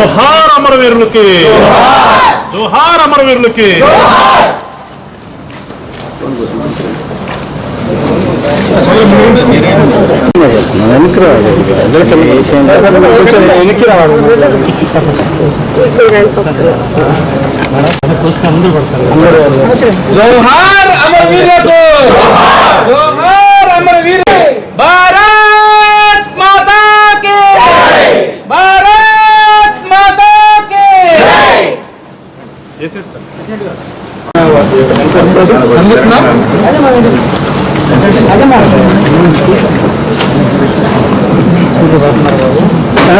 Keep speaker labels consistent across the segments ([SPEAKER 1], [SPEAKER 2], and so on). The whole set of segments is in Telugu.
[SPEAKER 1] జోహార్ అమరవీరులకి. జోహార్ అమరవీరులకి.
[SPEAKER 2] జోహార్ అమర వీరులకు జోహార్ అమర వీరు భారత్ మాతా కి భారత్ మాతా కి
[SPEAKER 1] చేసేస్తారు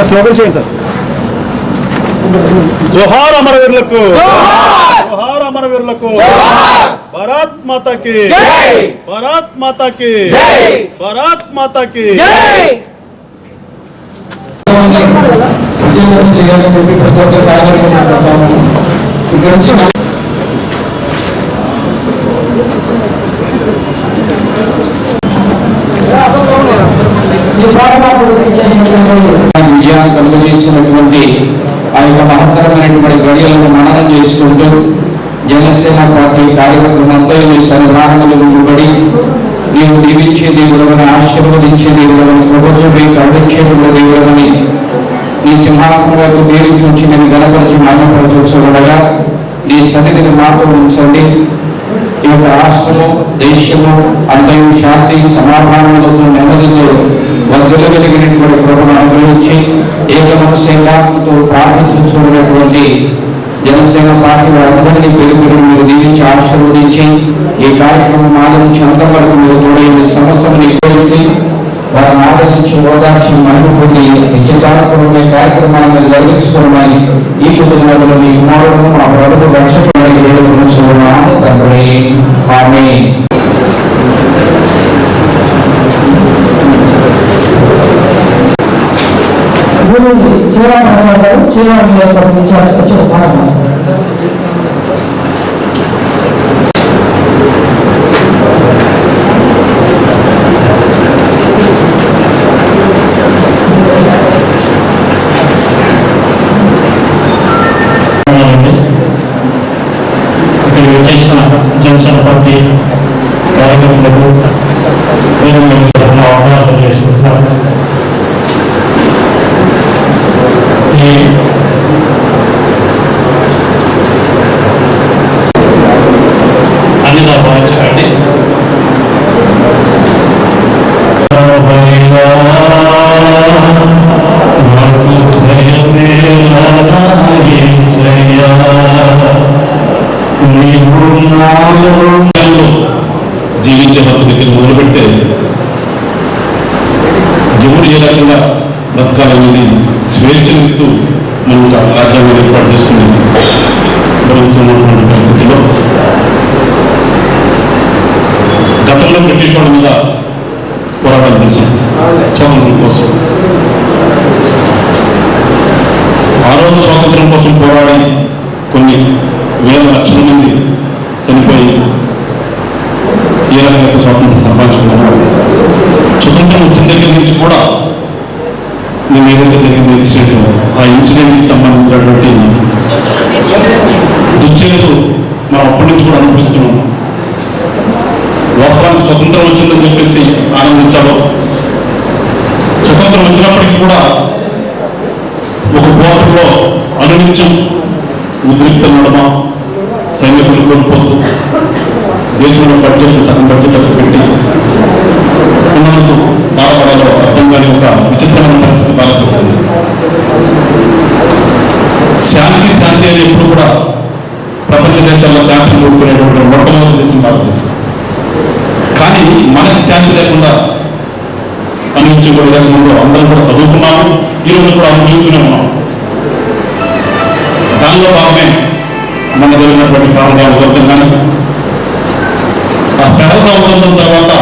[SPEAKER 3] స్లోగన్ చేయండి సార్
[SPEAKER 1] జోహార్ అమరవీరులకు జోహార్ అమరవీరులకు భారత్ మాతాకి భారత్ మాతాకి భారత్ మాతాకి
[SPEAKER 4] విజయవంతం చేయాలని చెప్పి ప్రతి ఒక్క సహకరించుకుంటున్నాము ఇక్కడ నుంచి మహత్తరమైనటువంటి గడియలను మననం చేసుకుంటూ జనసేన పార్టీ కార్యవర్గం అంతా ఈ సన్నిధానములు ముందుబడి నీవు దీవించే దేవుడవని ఆశీర్వదించే దేవుడవని ప్రభుత్వమే కరుణించే దేవుడవని నీ సింహాసనం వైపు పేరు చూచి నేను గణపరిచి మాయపరచూడగా నీ సన్నిధిని మార్గం ఉంచండి. ఈ యొక్క రాష్ట్రము దేశము అంతయు శాంతి సమాధానములతో నెమ్మదితో వర్గలగలిగినటువంటి ప్రభుత్వం అనుగ్రహించి ఏక మనసు ప్రార్థించుకున్నటువంటి జనసేన పార్టీ వారందరినీ పేరు పేరు మీరు దీవించి ఆశీర్వదించి ఈ కార్యక్రమం ఆదరించి అంతవరకు మీరు తోడైన సమస్యను కోరింది వారిని ఆదరించి ఓదార్చి మహిళ పొంది నిత్యజాతపరమైన కార్యక్రమాన్ని మీరు జరిగించుకోవడానికి ఈ కుటుంబంలో మీ కుమారులను మా ప్రభుత్వ రక్షకుడికి వేడుకొనుచున్నాము తండ్రి ఆమె సేవా గారు సేవా నియోజకవర్గం ఇన్ఛార్జ్ వచ్చి
[SPEAKER 5] జనసేన పార్టీ కార్యకర్తలకు నేను నా అవగాహన చేసుకుంటున్నాను ఈ అన్ని భావించకండి
[SPEAKER 1] జీవించే హక్కు మొదలు పెడితే ఎవరు ఏ రకంగా బ్రతకాలనేది స్వేచ్ఛనిస్తూ మనకు రాజ్యాంగం ఏర్పాటు చేస్తుంది. జరుగుతున్నటువంటి పరిస్థితిలో గతంలో బ్రిటిష్ వాళ్ళ మీద పోరాటం చేశాం స్వాతంత్రం కోసం. ఆ రోజు స్వాతంత్రం కోసం పోరాడి కొన్ని వేల లక్షల మంది చనిపోయి ఏ రకంగా స్వాతంత్రం సంపాదించుకున్నారు. స్వతంత్రం వచ్చిన దగ్గర నుంచి కూడా మేము ఏదైతే జరిగింది ఇన్సిడెంట్ ఆ ఇన్సిడెంట్కి సంబంధించినటువంటి దుర్చర్యలు మనం అప్పటి నుంచి కూడా అనుభవిస్తున్నాం. వాస్తవానికి స్వతంత్రం వచ్చిందని చెప్పేసి ఆనందించాలో స్వతంత్రం వచ్చినప్పటికీ కూడా ఒక పోరాటంలో అనునిత్యం ఉద్రిక్త నడమ సైనికులు కోల్పోతూ దేశంలో బడ్జెట్ సగం బడ్జెట్ పెట్టి ఉన్నందుకు బాధపడాలో అర్థం కాని ఒక విచిత్రమైన పరిస్థితి బాధపడుతుంది శాంతి శాంతి అని ఎప్పుడు కూడా ప్రపంచ దేశాల్లో శాంతిని కోరుకునేటువంటి మొట్టమొదటి దేశం భారతదేశం. కానీ మనకి శాంతి లేకుండా అనుభవించకూడదు ముందు అందరం కూడా చదువుకున్నాము ఈ రోజు కూడా అనుభవిస్తూనే ఉన్నాం దానిలో భాగమే మన జరిగినటువంటి ప్రారంభ జరుగుతున్నాను ఆ ప్రారంభ తర్వాత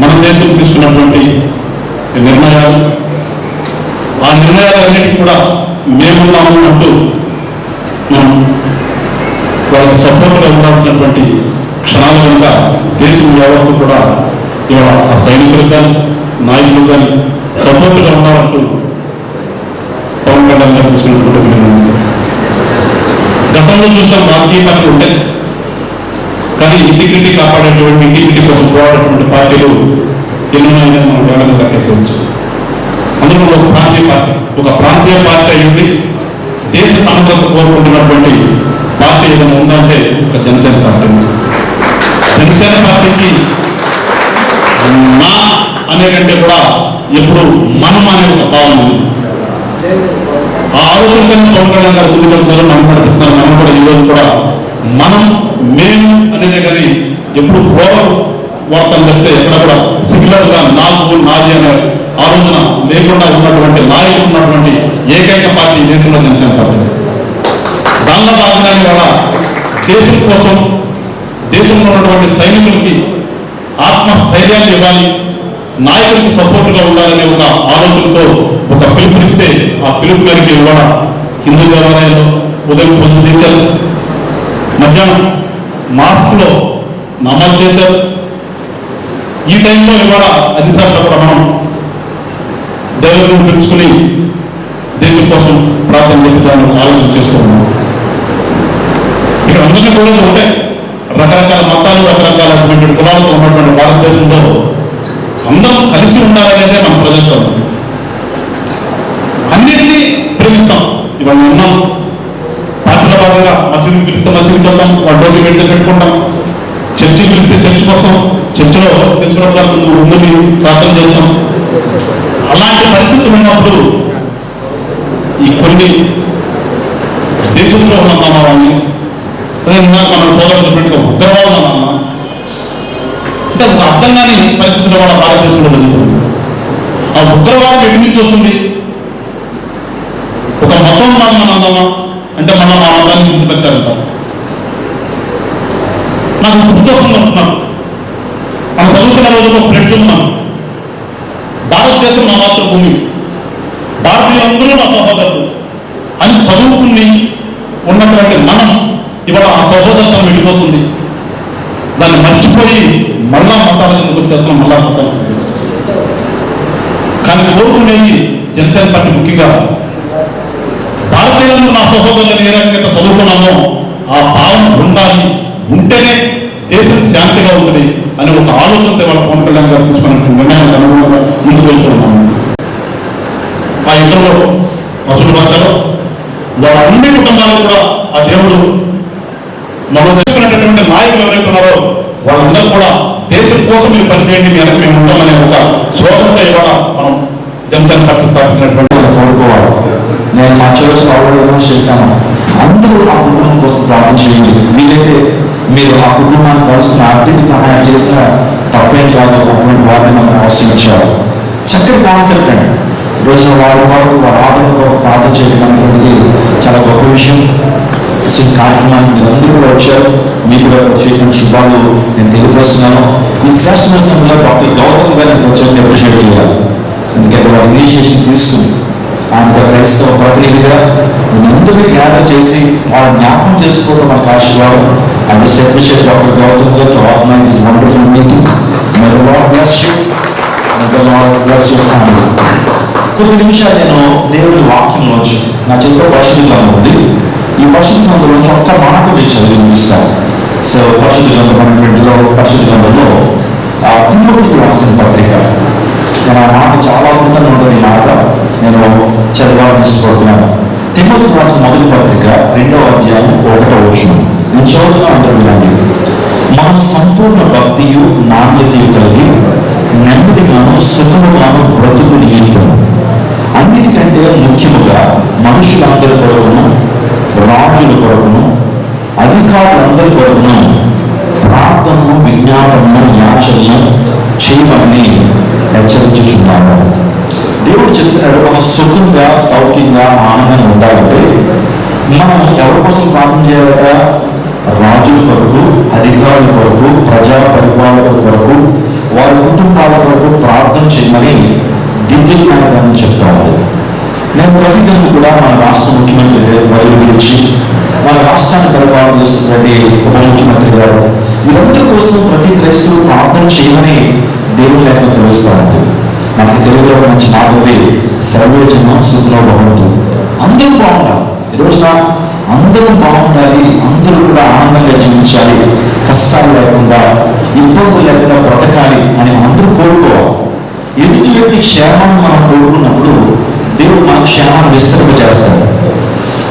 [SPEAKER 1] మన దేశం తీసుకున్నటువంటి నిర్ణయాలు ఆ నిర్ణయాలన్నిటికీ కూడా మేమున్నాము అంటూ మనం వాళ్ళకి సపోర్ట్గా ఉండాల్సినటువంటి క్షణాల కనుక దేశం యావత్తు కూడా ఇవాళ ఆ సైనికులు కానీ నాయకులు కానీ సపోర్ట్గా ఉండాలంటూ కళ్యాణ్ గారు తీసుకున్నటువంటి గతంలో చూసాం రాజకీయ పార్టీలు ఉంటే కానీ ఇంటిగ్రిటీ కాపాడేటువంటి ఇంటిగ్రిటీ కోసం పోరాడేటువంటి పార్టీలు ఎన్నోనైనా మనం వేళలు లెక్కేసేయచ్చు అందులో ఒక ప్రాంతీయ పార్టీ ఒక ప్రాంతీయ పార్టీ అయ్యింది దేశ సమగ్రత కోరుకుంటున్నటువంటి పార్టీ ఏదైనా ఉందంటే ఒక జనసేన పార్టీ. జనసేన పార్టీకి మా అనే కంటే కూడా ఎప్పుడు మనం అనే ఒక భావన ఉంది. ఆ ఆలోచనతో పవన్ కళ్యాణ్ గారు ముందుకు మనం నడిపిస్తున్నారు మనం కూడా ఈ రోజు కూడా మనం మేము అనేది కానీ ఎప్పుడు ఫోర్ వార్తలు చెప్తే ఎక్కడ కూడా సిగ్యులర్గా నాకు నాది అనే ఆలోచన లేకుండా ఉన్నటువంటి నాయకులు ఉన్నటువంటి ఏకైక పార్టీ దేశంలో జనసేన పార్టీ. దానిలో భాగంగానే కూడా దేశం కోసం దేశంలో ఉన్నటువంటి సైనికులకి ఆత్మస్థైర్యాన్ని ఇవ్వాలి నాయకులకు సపోర్ట్గా ఉండాలనే ఒక ఆలోచనతో ఒక పిలుపునిస్తే ఆ పిలుపు మేరకు ఇవ్వడం హిందూ దేవాలయంలో ఉదయం పొద్దు దేశాలు మధ్యాహ్నం మాస్లో లో నమోదు చేశారు. ఈ టైంలో ఇవాళ అన్నిసార్లు కూడా మనం దేవుడిని పిలుచుకుని దేశం కోసం ప్రార్థన చెప్పడానికి ఆలోచన చేస్తున్నాం ఇక్కడ అందరినీ కూడా ఉంటే రకరకాల మతాలు రకరకాలటువంటి కులాలతో ఉన్నటువంటి భారతదేశంలో అందరం కలిసి ఉండాలనేదే మన ప్రజాస్వామ్యం. అన్నిటినీ ప్రేమిస్తాం. ఇవాళ ఉన్నాం భాగంగా మసీదు పిలిస్తే మసీదుకి వెళ్తాం వాళ్ళకి వెళ్తే పెట్టుకుంటాం. చర్చి పిలిస్తే చర్చ్ కోసం చర్చిలో తీసుకురావడం ఉందని ప్రార్థన చేస్తాం. అలాంటి పరిస్థితి ఉన్నప్పుడు ఈ కొన్ని దేశంలో ఉన్న మానవాన్ని మనం సోదరులు చెప్పినట్టుగా ఉగ్రవాదం అన్న అంటే ఒక అర్థం కాని పరిస్థితుల్లో వాళ్ళ భారతదేశంలో జరుగుతుంది ఆ ఉగ్రవాదం ఎక్కడి నుంచి వస్తుంది ఒక మతం మనం మనం అందామా? అంటే మన మా మతాన్ని గుర్తుపెట్టారంట నాకు గుర్తొస్తుంది అంటున్నాను మనం చదువుకున్న రోజుల్లో ఫ్రెండ్స్ ఉన్నాను భారతదేశం నా మాతృభూమి. భారతీయులందరూ నా సహోదరులు. అని చదువుకుని ఉన్నటువంటి మనం ఇవాళ ఆ సహోదరత్వం వెళ్ళిపోతుంది దాన్ని మర్చిపోయి మళ్ళా మతాల కిందకు వచ్చేస్తున్నాం మళ్ళా మతాల కానీ కోరుకునేది జనసేన పార్టీ ముఖ్యంగా పిల్లలు నా సహోదరులను ఏ రకంగా చదువుకున్నామో. ఆ భావన ఉండాలి. ఉంటేనే దేశం శాంతిగా ఉంటుంది అని ఒక ఆలోచనతో వాళ్ళ పవన్ కళ్యాణ్ గారు తీసుకున్న నిర్ణయానికి అనుగుణంగా ముందుకు వెళ్తున్నాము ఆ యుద్ధంలో వసూలు భాషలో వాళ్ళ అన్ని కుటుంబాలు కూడా ఆ దేవుడు మనం తెచ్చుకున్నటువంటి నాయకులు ఎవరైతే ఉన్నారో వాళ్ళందరూ కూడా దేశం కోసం మీరు పనిచేయండి మీ వెనక మేము ఉంటామనే ఒక స్లోగంతో ఇవాళ మనం జనసేన పార్టీ స్థాపించినటువంటి
[SPEAKER 3] మా చర్చ్ ఆల్రెడీ చేశాము? అందరూ ఆ కుటుంబం కోసం ప్రార్థన చేయండి. వీలైతే మీరు ఆ కుటుంబానికి కావాల్సిన ఆర్థిక సహాయం చేసిన తప్పేం కాదు అటువంటి వారిని మనం అవసరించారు చక్కటి కాన్సెప్ట్ అండి. రోజున వారి వరకు వారి ఆటల కొరకు ప్రార్థన చేయడం అనేటువంటిది చాలా గొప్ప విషయం. సో ఈ కార్యక్రమానికి మీరందరూ కూడా వచ్చారు. మీకు కూడా ప్రత్యేకించి శుభాలు నేను తెలియపరుస్తున్నాను. ఈ శ్రేష్టమైన సమయంలో డాక్టర్ గౌతమ్ గారిని ప్రత్యేకంగా అప్రిషియేట్ చేయాలి. ఎందుకంటే వారి ఇనిషియేషన్ తీసుకుంది. ఆంధ్ర క్రైస్తవ ప్రతినిధిగా ముందుగా గ్యాదర్ చేసి వాళ్ళ జ్ఞాపకం చేసుకోవడం మనకు ఆశీర్వాదం. అది just appreciate doctor Gautam garu organise wonderful meeting my lord bless you lord lord bless your family కొద్ది నిమిషాలు నేను దేవుడి వాక్యంలోంచి నా చేతిలో పరిశుద్ధి గ్రంథం ఉంది. ఈ పరిశుద్ధ గ్రంథంలోంచి ఒక్క మాట మీరు చదివి వినిపిస్తాను సో పరిశుద్ధి గ్రంథం పన్నెండులో పరిశుద్ధి గ్రంథంలో తిరుపతికి రాసిన పత్రిక. నేను మాట చాలా అద్భుతంగా ఉంటుంది ఈ మాట. నేను చదవాలని ఇష్టపడుతున్నాను తిమ్మతి రాసిన మొదటి పత్రిక రెండవ అధ్యాయం ఒకటో వచ్చిన నేను చదువుతున్నా అందరూ వినండి. మనం సంపూర్ణ భక్తియు నాణ్యతయు కలిగి నెమ్మదిగాను సుఖముగాను బ్రతుకు నియంత్రణ అన్నిటికంటే ముఖ్యముగా మనుషులందరి కొరకును రాజుల కొరకును అధికారులందరి కొరకును ప్రార్థనను విజ్ఞాపనను యాచనను చేయమని హెచ్చరించుచున్నాము. దేవుడు చెప్తున్నాడు మనం సుఖంగా సౌఖ్యంగా ఆనందంగా ఉండాలంటే మనం ఎవరి కోసం ప్రార్థన చేయాలట? రాజుల కొరకు అధికారుల కొరకు ప్రజా పరిపాలకుల కొరకు వారి కుటుంబాల కొరకు ప్రార్థన చేయమని దివ్య జ్ఞానం చెప్తా ఉంది. నేను ప్రతిదినం కూడా మన రాష్ట్ర ముఖ్యమంత్రి గారి గురించి మన రాష్ట్రాన్ని పరిపాలన చేస్తున్నటువంటి ఉప ముఖ్యమంత్రి గారు వీరందరి కోసం ప్రతి క్రైస్తవులు ప్రార్థన చేయమని దేవుని లేఖ సెలవిస్తా ఉంది మనకి తెలుగులో మంచి మాట ఉంది సర్వేజనం సుఖలో భవంతు. అందరూ బాగుండాలి. ఈ రోజున అందరూ బాగుండాలి అందరూ కూడా ఆనందంగా జీవించాలి కష్టాలు లేకుండా ఇబ్బందులు లేకుండా బ్రతకాలి అని అందరూ కోరుకోవాలి. ఎదుటి వ్యక్తి క్షేమాన్ని మనం కోరుకున్నప్పుడు దేవుడు మన క్షేమాన్ని విస్తరింపజేస్తాడు.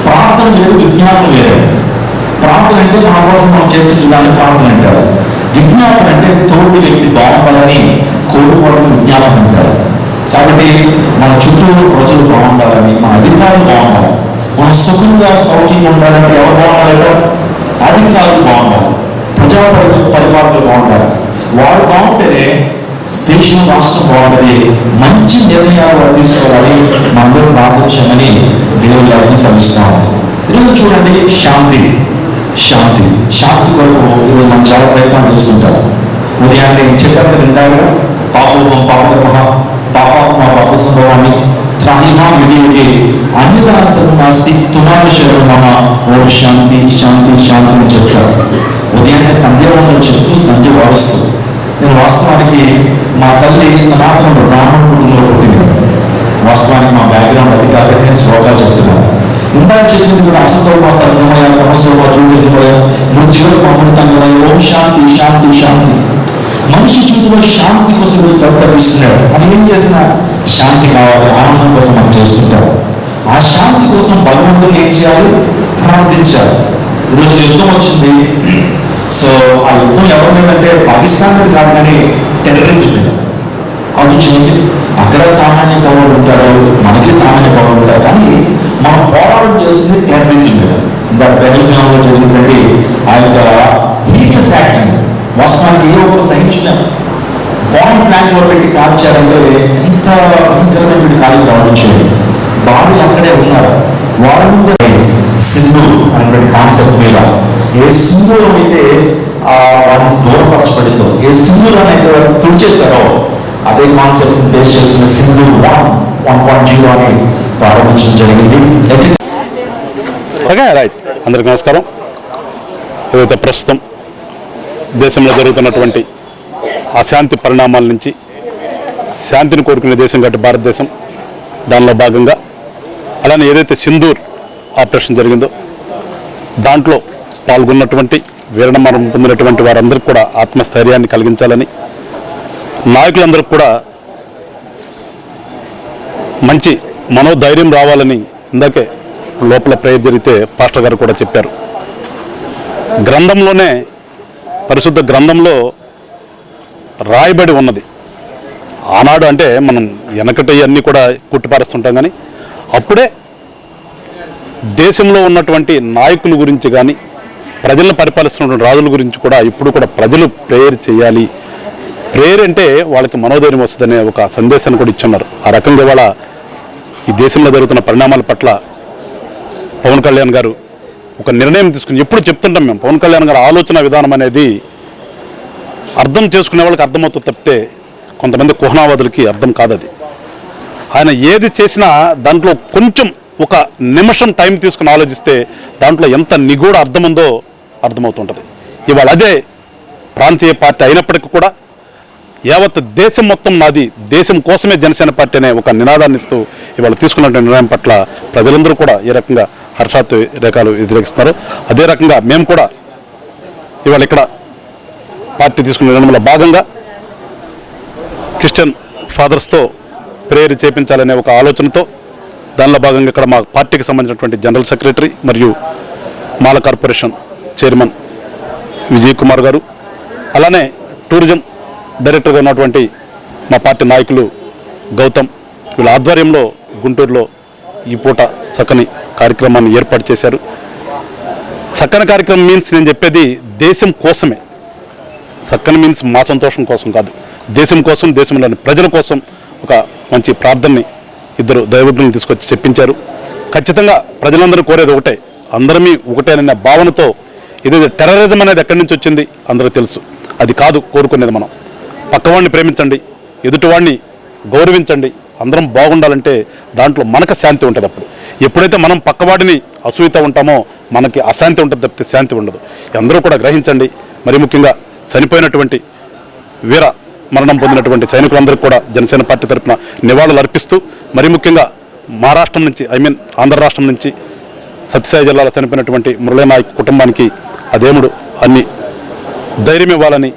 [SPEAKER 3] ప్రార్థన వేరు విజ్ఞానం వేరు. ప్రార్థన అంటే మన కోసం మనం చేస్తున్న దాన్ని ప్రార్థన అంటారు. విజ్ఞాపన అంటే తోటి వ్యక్తి బాగుండాలని కోరుకోవడం విజ్ఞాపన అంటారు. కాబట్టి మన చుట్టూ ప్రజలు బాగుండాలని మన అధికారులు బాగుండాలి. మన సుఖంగా సౌఖ్యంగా ఉండాలంటే ఎవరు బాగుండాలట? అధికారులు బాగుండాలి. ప్రజా పరిపాలనలు బాగుండాలి. వారు బాగుంటేనే దేశం రాష్ట్రం బాగుంటుంది. మంచి నిర్ణయాలు వారు తీసుకోవాలి. మనందరూ ప్రార్థించమని దేవుళ్ళని గారిని శ్రమిస్తాము ఈరోజు చూడండి శాంతి. శాంతి. శాంతి కొరకు ఈరోజు మనం చాలా ప్రయత్నాలు చేస్తుంటాం. ఉదయాన్నే చెప్పారు నిండాక పాపం పాపకర్మ పాపాత్మ పాప సంభవాన్ని త్రాహిమా వినియోగి అన్యదాస్తము నాస్తి తుమారు శరణం మమ ఓం శాంతి శాంతి శాంతి అని చెప్తారు. ఉదయాన్నే సంధ్యావందనం చెప్తూ సంధ్య వారుస్తూ. నేను వాస్తవానికి మా తల్లి సనాతన బ్రాహ్మణ కుటుంబంలో పుట్టింది. వాస్తవానికి మా బ్యాక్గ్రౌండ్ అది కాబట్టి నేను శ్లోకాలు చెప్తున్నాను ఇందాక చెప్పింది కూడా అసతోమ సర్గమయ తమసోమ జ్యోతిర్మయ మృత్యువ అమృతంగమయ ఓం శాంతి శాంతి శాంతి. మనిషి జీవితంలో శాంతి కోసం వీడు మనం ఏం చేసినా శాంతి కావాలి. ఆనందం కోసం మనం చేస్తుంటాం ఆ శాంతి కోసం భగవంతుని ఏం చేయాలి? ప్రార్థించాలి. ఈరోజు యుద్ధం వచ్చింది. సో ఆ యుద్ధం ఎవరి మీద అంటే పాకిస్తాన్ మీద కాదు కానీ టెర్రరిజం మీద. ఆలోచించండి. అక్కడ సామాన్య పౌరులు ఉంటారు. మనకి సామాన్య పౌరులు ఉంటారు. కానీ మనం పోరాటం చేస్తుంది టెర్రరిజం మీద ఇంత బెహల్గాంలో జరిగినటువంటి ఆ యొక్క హీరియస్ యాక్టింగ్ వాస్తవానికి ఏ ఒక్కరు సహించలేము పాయింట్ బ్లాంక్లో పెట్టి కాల్చారంటే ఎంత భయంకరమైనటువంటి కాలికి రావడం చేయాలి అక్కడే ఉన్నారు. వాళ్ళ ముందే సింధు అనేటువంటి కాన్సెప్ట్ మీద. ఏ సింధూరం అయితే ఆ వారిని దూరపరచబడిందో ఏ సింధూరం అయితే తుడిచేశారో అదే కాన్సెప్ట్ బేస్ చేసిన Sindhu one one point zero అని ప్రారంభించడం జరిగింది.
[SPEAKER 1] Okay right. అందరికి నమస్కారం. ఏదైతే ప్రస్తుతం దేశంలో జరుగుతున్నటువంటి అశాంతి పరిణామాల నుంచి శాంతిని కోరుకునే దేశం కాబట్టి భారతదేశం దానిలో భాగంగా అలానే ఏదైతే సింధూర్ ఆపరేషన్ జరిగిందో దాంట్లో పాల్గొన్నటువంటి వీరణమరణం పొందినటువంటి వారందరికీ కూడా ఆత్మస్థైర్యాన్ని కలిగించాలని నాయకులందరికీ కూడా మంచి మనోధైర్యం రావాలని ఇందాకే లోపల ప్రేయర్ జరిగితే పాస్టర్ గారు కూడా చెప్పారు. గ్రంథంలోనే పరిశుద్ధ గ్రంథంలో రాయబడి ఉన్నది. ఆనాడు అంటే మనం వెనకటి అన్నీ కూడా కుట్టిపారుస్తుంటాం కానీ అప్పుడే దేశంలో ఉన్నటువంటి నాయకుల గురించి కానీ ప్రజలను పరిపాలిస్తున్నటువంటి రాజుల గురించి కూడా ఇప్పుడు కూడా ప్రజలు ప్రేయర్ చేయాలి. ప్రేయర్ అంటే వాళ్ళకి మనోధైర్యం వస్తుందనే ఒక సందేశాన్ని కూడా ఇచ్చున్నారు. ఆ రకంగా వాళ్ళ ఈ దేశంలో జరుగుతున్న పరిణామాల పట్ల పవన్ కళ్యాణ్ గారు ఒక నిర్ణయం తీసుకుని ఎప్పుడు చెప్తుంటాం మేము. పవన్ కళ్యాణ్ గారి ఆలోచన విధానం అనేది అర్థం చేసుకునే వాళ్ళకి అర్థమవుతుంది తప్పితే కొంతమంది కుహనావాదులకి అర్థం కాదు అది ఆయన ఏది చేసినా దాంట్లో కొంచెం ఒక నిమిషం టైం తీసుకుని ఆలోచిస్తే దాంట్లో ఎంత నిగూఢ అర్థం ఉందో అర్థమవుతుంటుంది. ఇవాళ అదే ప్రాంతీయ పార్టీ అయినప్పటికీ కూడా యావత్ దేశం మొత్తం నాది దేశం కోసమే జనసేన పార్టీ అనే ఒక నినాదాన్ని ఇస్తూ ఇవాళ తీసుకున్నటువంటి నిర్ణయం పట్ల ప్రజలందరూ కూడా ఈ రకంగా హర్షాత్ రేఖలు వ్యతిరేకిస్తున్నారు. అదే రకంగా మేము కూడా ఇవాళ ఇక్కడ పార్టీ తీసుకున్న నిర్ణయంలో భాగంగా క్రిస్టియన్ ఫాదర్స్తో ప్రేయర్ చేపించాలనే ఒక ఆలోచనతో దానిలో భాగంగా ఇక్కడ మా పార్టీకి సంబంధించినటువంటి జనరల్ సెక్రటరీ మరియు మాల కార్పొరేషన్ చైర్మన్ విజయ్ కుమార్ గారు అలానే టూరిజం డైరెక్టర్గా ఉన్నటువంటి మా పార్టీ నాయకులు గౌతమ్ వీళ్ళ ఆధ్వర్యంలో గుంటూరులో ఈ పూట సక్కని కార్యక్రమాన్ని ఏర్పాటు చేశారు. చక్కని కార్యక్రమం మీన్స్ నేను చెప్పేది దేశం కోసమే. చక్కని మీన్స్ మా సంతోషం కోసం కాదు. దేశం కోసం దేశంలోని ప్రజల కోసం ఒక మంచి ప్రార్థనని ఇద్దరు దైవజ్ఞులను తీసుకొచ్చి చెప్పించారు. ఖచ్చితంగా ప్రజలందరూ కోరేది ఒకటే అందరమీ ఒకటేనన్న భావనతో ఇది టెర్రరిజం అనేది ఎక్కడి నుంచి వచ్చింది అందరూ తెలుసు. అది కాదు కోరుకునేది మనం. పక్కవాడిని ప్రేమించండి ఎదుటివాడిని గౌరవించండి అందరం బాగుండాలంటే దాంట్లో మనకు శాంతి ఉంటుంది అప్పుడు. ఎప్పుడైతే మనం పక్కవాడిని అసూయత ఉంటామో మనకి అశాంతి ఉంటుంది తప్పితే శాంతి ఉండదు. అందరూ కూడా గ్రహించండి. మరి ముఖ్యంగా చనిపోయినటువంటి వీర మరణం పొందినటువంటి సైనికులందరికీ కూడా జనసేన పార్టీ తరఫున నివాళులు అర్పిస్తూ మరి ముఖ్యంగా మా రాష్ట్రం నుంచి ఐ మీన్ ఆంధ్ర రాష్ట్రం నుంచి సత్యసాయి జిల్లాలో చనిపోయినటువంటి మురళీనాయక్ కుటుంబానికి ఆ దేవుడు అన్ని ధైర్యం ఇవ్వాలని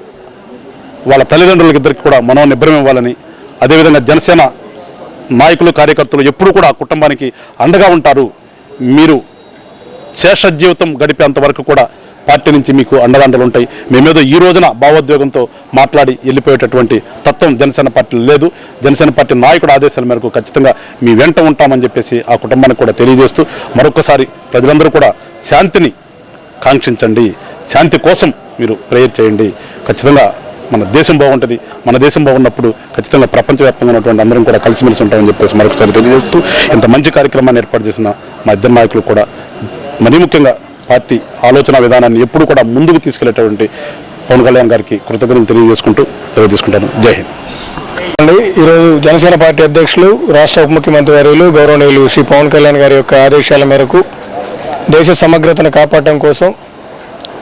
[SPEAKER 1] వాళ్ళ తల్లిదండ్రులకి ఇద్దరికి కూడా మనోనిబ్బరం ఇవ్వాలని అదేవిధంగా జనసేన నాయకులు కార్యకర్తలు ఎప్పుడూ కూడా ఆ కుటుంబానికి అండగా ఉంటారు. మీరు శేష జీవితం గడిపేంత వరకు కూడా పార్టీ నుంచి మీకు అండదండలు ఉంటాయి. మేమేదో ఈ రోజున భావోద్వేగంతో మాట్లాడి వెళ్ళిపోయేటటువంటి తత్వం జనసేన పార్టీలు లేదు. జనసేన పార్టీ నాయకుడు ఆదేశాల మేరకు ఖచ్చితంగా మీ వెంట ఉంటామని చెప్పేసి ఆ కుటుంబానికి కూడా తెలియజేస్తూ మరొకసారి ప్రజలందరూ కూడా శాంతిని కాంక్షించండి. శాంతి కోసం మీరు ప్రేయర్ చేయండి. ఖచ్చితంగా మన దేశం బాగుంటుంది మన దేశం బాగున్నప్పుడు ఖచ్చితంగా ప్రపంచవ్యాప్తంగా ఉన్నటువంటి అందరం కూడా కలిసిమెలిసి ఉంటామని చెప్పేసి మరొకసారి తెలియజేస్తూ ఇంత మంచి కార్యక్రమాన్ని ఏర్పాటు చేసిన మా ఇద్దరు నాయకులు కూడా మరీ ముఖ్యంగా పార్టీ ఆలోచన విధానాన్ని ఎప్పుడు కూడా ముందుకు తీసుకెళ్ళేటటువంటి పవన్ కళ్యాణ్ గారికి కృతజ్ఞతలు తెలియజేసుకుంటూ తెలియజేసుకుంటాను జై హింద్.
[SPEAKER 6] అండి ఈరోజు జనసేన పార్టీ అధ్యక్షులు రాష్ట్ర ఉప ముఖ్యమంత్రి వర్యులు గౌరవనీయులు శ్రీ పవన్ కళ్యాణ్ గారి యొక్క ఆదేశాల మేరకు దేశ సమగ్రతను కాపాడటం కోసం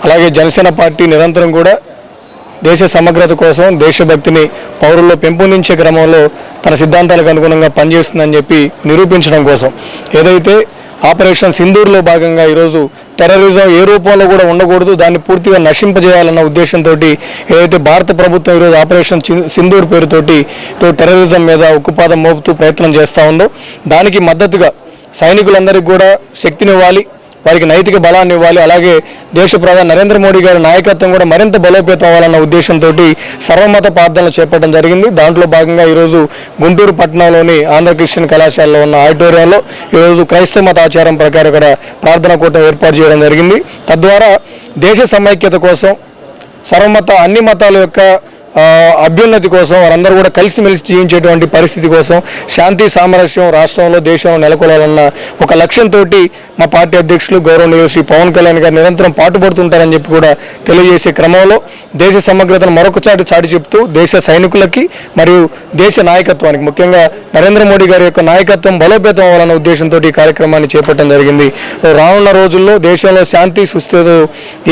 [SPEAKER 6] అలాగే జనసేన పార్టీ నిరంతరం కూడా దేశ సమగ్రత కోసం దేశభక్తిని పౌరుల్లో పెంపొందించే క్రమంలో తన సిద్ధాంతాలకు అనుగుణంగా పనిచేస్తుందని చెప్పి నిరూపించడం కోసం. ఏదైతే ఆపరేషన్ సింధూర్లో భాగంగా ఈరోజు టెర్రరిజం ఏ రూపంలో కూడా ఉండకూడదు దాన్ని పూర్తిగా నశింపజేయాలన్న ఉద్దేశంతో ఏదైతే భారత ప్రభుత్వం ఈరోజు ఆపరేషన్ సింధూర్ పేరుతోటి టెర్రరిజం మీద ఉక్కుపాదం మోపుతూ ప్రయత్నం చేస్తూ ఉందో దానికి మద్దతుగా సైనికులందరికీ కూడా శక్తినివ్వాలి వారికి నైతిక బలాన్ని ఇవ్వాలి. అలాగే దేశ ప్రధాని నరేంద్ర మోడీ గారి నాయకత్వం కూడా మరింత బలోపేతం అవ్వాలన్న ఉద్దేశంతో సర్వమత ప్రార్థనలు చేపట్టడం జరిగింది. దాంట్లో భాగంగా ఈరోజు గుంటూరు పట్టణంలోని ఆంధ్ర క్రిస్టియన్ కళాశాలలో ఉన్న ఆడిటోరియంలో ఈరోజు క్రైస్తవ మత ఆచారం ప్రకారం ఇక్కడ ప్రార్థనా కూటం ఏర్పాటు చేయడం జరిగింది. తద్వారా దేశ సమైక్యత కోసం సర్వమత అన్ని మతాల యొక్క అభ్యున్నతి కోసం వారందరూ కూడా కలిసిమెలిసి జీవించేటువంటి పరిస్థితి కోసం శాంతి సామరస్యం రాష్ట్రంలో దేశంలో నెలకొలాలన్న ఒక లక్ష్యంతో మా పార్టీ అధ్యక్షులు గౌరవనీయులు శ్రీ పవన్ కళ్యాణ్ గారు నిరంతరం పాటుపడుతుంటారని చెప్పి కూడా తెలియజేసే క్రమంలో దేశ సమగ్రతను మరొకసారి చాటి చెప్తూ దేశ సైనికులకి మరియు దేశ నాయకత్వానికి ముఖ్యంగా నరేంద్ర మోడీ గారి యొక్క నాయకత్వం బలోపేతం అవ్వాలన్న ఉద్దేశంతో ఈ కార్యక్రమాన్ని చేపట్టడం జరిగింది. రానున్న రోజుల్లో దేశంలో శాంతి సుస్థిరత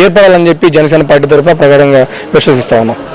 [SPEAKER 6] ఏర్పడాలని చెప్పి జనసేన పార్టీ తరఫున ప్రకారంగా విశ్వసిస్తా ఉన్నాం.